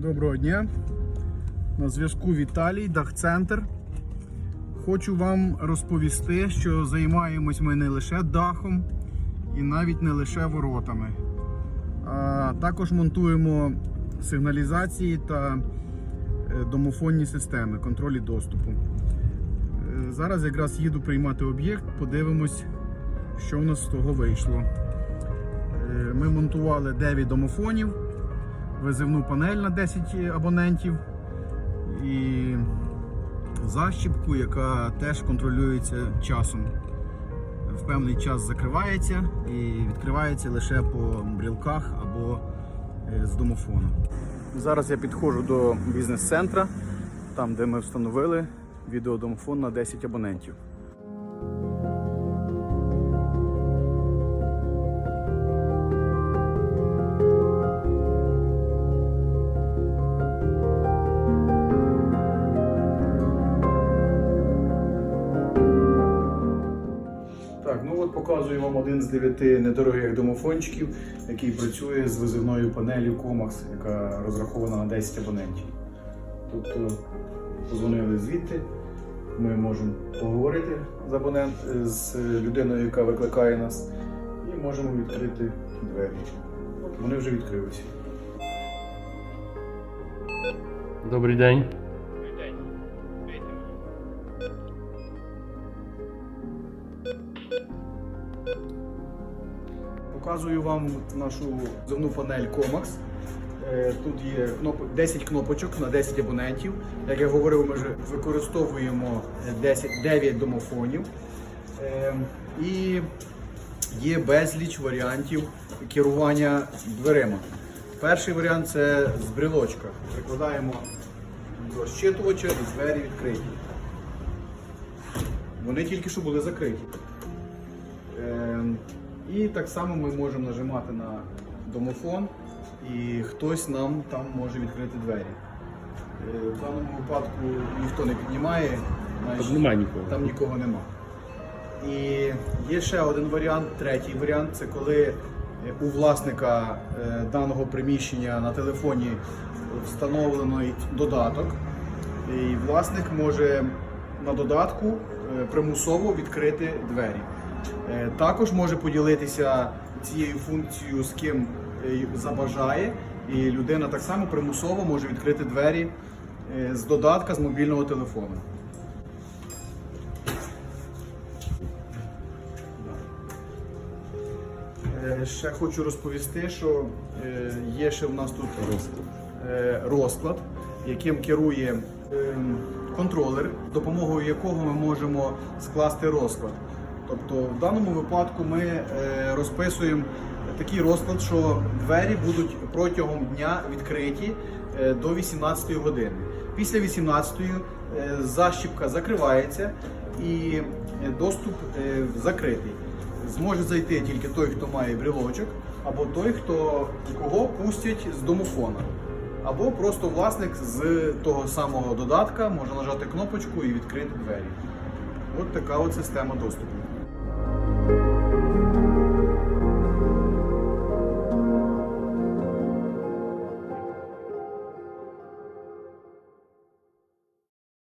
Доброго дня. На зв'язку Віталій, Дахцентр. Хочу вам розповісти, що займаємось ми не лише дахом і навіть не лише воротами. А також монтуємо сигналізації та е, домофонні системи контролі доступу. Е, Зараз якраз їду приймати об'єкт, подивимось, що в нас з того вийшло. Е, Ми монтували 9 домофонів визивну панель на 10 абонентів і защіпку, яка теж контролюється часом. В певний час закривається і відкривається лише по брілках або е, з домофону. Зараз я підходжу до бізнес-центра, там де ми встановили відеодомофон на 10 абонентів. Показую вам один з дев'яти недорогих домофончиків, який працює з визивною панелью Comax, яка розрахована на 10 абонентів. Тобто позвонили звідти, ми можемо поговорити з абонент з людиною, яка викликає нас, і можемо відкрити двері. Вони вже відкрилися. Добрий день. Показую вам нашу зовну панель Comax. Е, Тут є 10 кнопочок на 10 абонентів. Як я говорив, ми вже використовуємо 10, 9 домофонів. Е, І є безліч варіантів керування дверима. Перший варіант це з брелочка. Прикладаємо до щитувача і двері відкриті. Вони тільки що були закриті. І так само ми можемо нажимати на домофон, і хтось нам там може відкрити двері. Е, В даному випадку ніхто не піднімає, Там немає нікого. там нікого нема. І є ще один варіант, третій варіант це коли е, у власника е, даного приміщення на телефоні встановлений додаток, і власник може на додатку примусово відкрити двері. Е, Також може поділитися цією функцією з ким е, забажає, і людина так само примусово може відкрити двері е, з додатка з мобільного телефону. Ще хочу розповісти, що є ще в нас тут розклад, яким керує ем, контролер, допомогою якого ми можемо скласти розклад. Тобто в даному випадку ми е, розписуємо такий розклад, що двері будуть протягом дня відкриті е, до 18 години. Після 18 е, защіпка закривається і доступ закритий. Зможе зайти тільки той, хто має брелочок, або той, хто кого пустять з домофона. Або просто власник з того самого додатка може нажати кнопочку і відкрити двері. От така от система доступу.